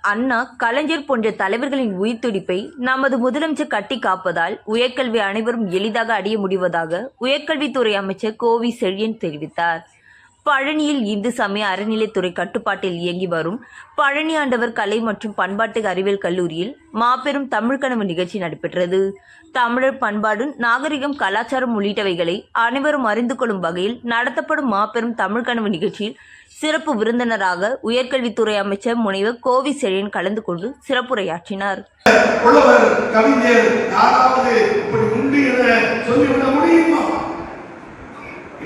அண்ணா கலைஞர் போன்ற தலைவர்களின் உயிர்த்துடிப்பை நமது முதலமைச்சர் கட்டி காப்பதால் உயர்கல்வி அனைவரும் எளிதாக அடைய முடிவதாக உயர்கல்வித்துறை அமைச்சர் கோவி செழியன் தெரிவித்தார். பழனியில் இந்து சமய அறநிலைத்துறை கட்டுப்பாட்டில் இயங்கி வரும் பழனி ஆண்டவர் கலை மற்றும் பண்பாட்டு அறிவியல் கல்லூரியில் மாபெரும் தமிழ்கனவு நிகழ்ச்சி நடைபெற்றது. தமிழர் பண்பாடு நாகரிகம் கலாச்சாரம் உள்ளிட்டவைகளை அனைவரும் அறிந்து கொள்ளும் வகையில் நடத்தப்படும் மாபெரும் தமிழ்கனவு நிகழ்ச்சியில் சிறப்பு விருந்தினராக உயர்கல்வித்துறை அமைச்சர் முனைவர் கோவி செழியன் கலந்து கொண்டு சிறப்புரையாற்றினார்.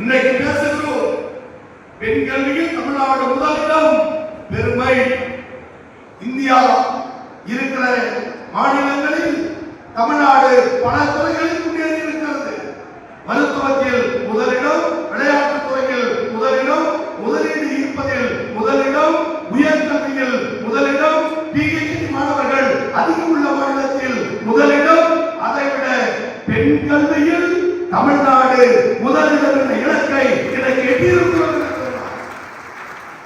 இன்னைக்கு பெண் கல்வியில் தமிழ்நாடு முதலிடம் பெருமை. இந்தியா இருக்கிற மாநிலங்களில் தமிழ்நாடு பல துறைகளில் முன்னேறி இருக்கிறது. மருத்துவத்தில் முதலிடம் விளையாட்டுத் துறையில் முதலிடம் முதலீடு ஈர்ப்பதில் முதலிடம் உயர்கல்வியில் முதலிடம் பிஹெச்டி மாணவர்கள் அதிகம் உள்ள மாநிலத்தில் முதலிடம். அதைவிட பெண் கல்வியில் தமிழ்நாடு முதலிடம் என்ற இலக்கை இன்றைக்கு எட்டியிருக்கிறது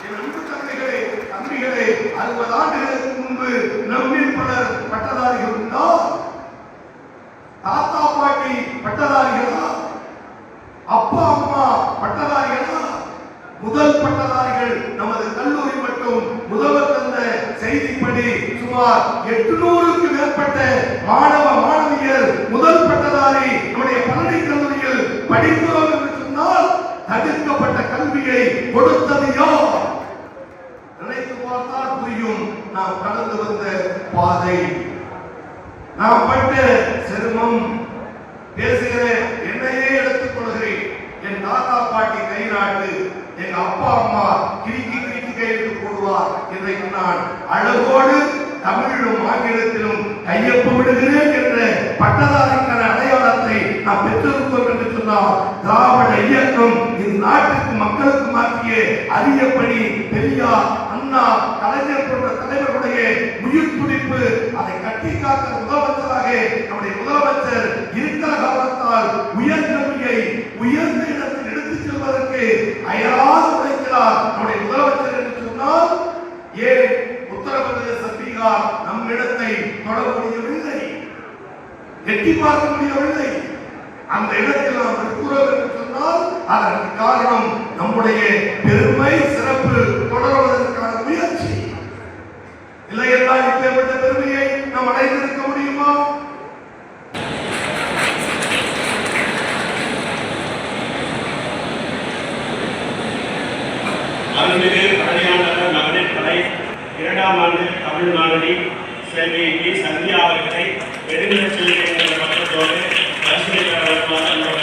என் அன்பு தந்தைகளே தம்பிகளே அறுபது ஆண்டுகளுக்கு முன்பு நம்மில் பலர் பட்டதாரிகள் உண்டா தாத்தா பாட்டி பட்டதாரிகளா அப்பா அம்மா பட்டதாரிகளா முதல் பட்டதாரிகள் நமது கல்லூரி மற்றும் முதல்வர் தந்த செய்திப்படி சுமார் எட்டுநூறுக்கு மேற்பட்ட மாணவ மாணவியர் முதல் பட்டதாரி நம்முடைய பழனி கல்லூரியில் படிக்கிறோம் என்று சொன்னால் தடுக்கப்பட்ட கல்வியை கொடுத்தது யார்? நினைத்து பார்த்தால் புரியும். நாம் கடந்து வந்த பாதை. நாம் பட்ட சிரமம். பேசுகிறேன் என்னையே எடுத்துக் கொள்கிறேன். என் தாத்தா பாட்டி கை நாட்டு எங்க அப்பா அம்மா கிரிக்கி கிரிக்கி கையெழுத்து போடுவார் இன்றைக்கு நான் அழகோடு தமிழிலும் ஆங்கிலத்திலும் கையொப்ப விடுகிறேன் என்ற பட்டதாரிக்கான அடையாளத்தை நாம் பெற்றிருக்கோம் என்று சொன்னால் திராவிட இயக்கம் இந்த நாட்டுக்கு மக்களுக்கு மாற்றிய அரிய பணி பெரியார் அண்ணா கலைஞர் போன்ற தலைவர்களுடைய உயிர் துடிப்பு அதை கட்டி காக்க முதலமைச்சராக நம்முடைய முதலமைச்சர் எட்டி பார்க்க முடியவில்லை. அந்த இடத்தில் நாம் இருக்கிறோம் என்று சொன்னால் அதற்கு காரணம் நம்முடைய பெருமை சிறப்பு தொடர்வதற்கான முயற்சி. இல்லை என்றால் இப்பேற்பட்ட பெருமையை நாம் அடைந்திருக்க முடியுமா? அருள்மிகு பழனியாண்டவர் மகளிர் கலை இரண்டாம் ஆண்டு தமிழ் மாணவி செல்வி சந்தியா அவர்களை நெடுநிலை செல்வி என்ற பக்கத்தோடு பரிசுரை பெற வருமாறு அன்போடு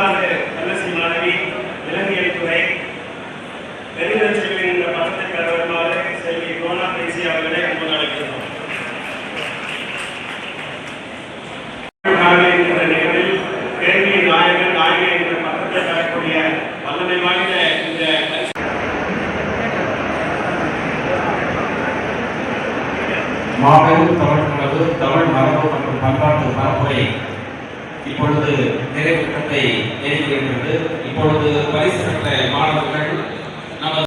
ஆண்கள் கல்லசி மாணவி விலங்கியல் துறை நெடுநிலை என்ற பக்கத்தை செல்வி கோனா பேசி அவர்களை அன்போடு அழைக்கிறோம். மாபெரும் தமிழ் உணவு தமிழ் மரபு மற்றும் பண்பாட்டு பரப்புரை இப்பொழுது நிறைவேற்றத்தை எதிர்க்கின்றது இப்பொழுது பரிசு பெற்ற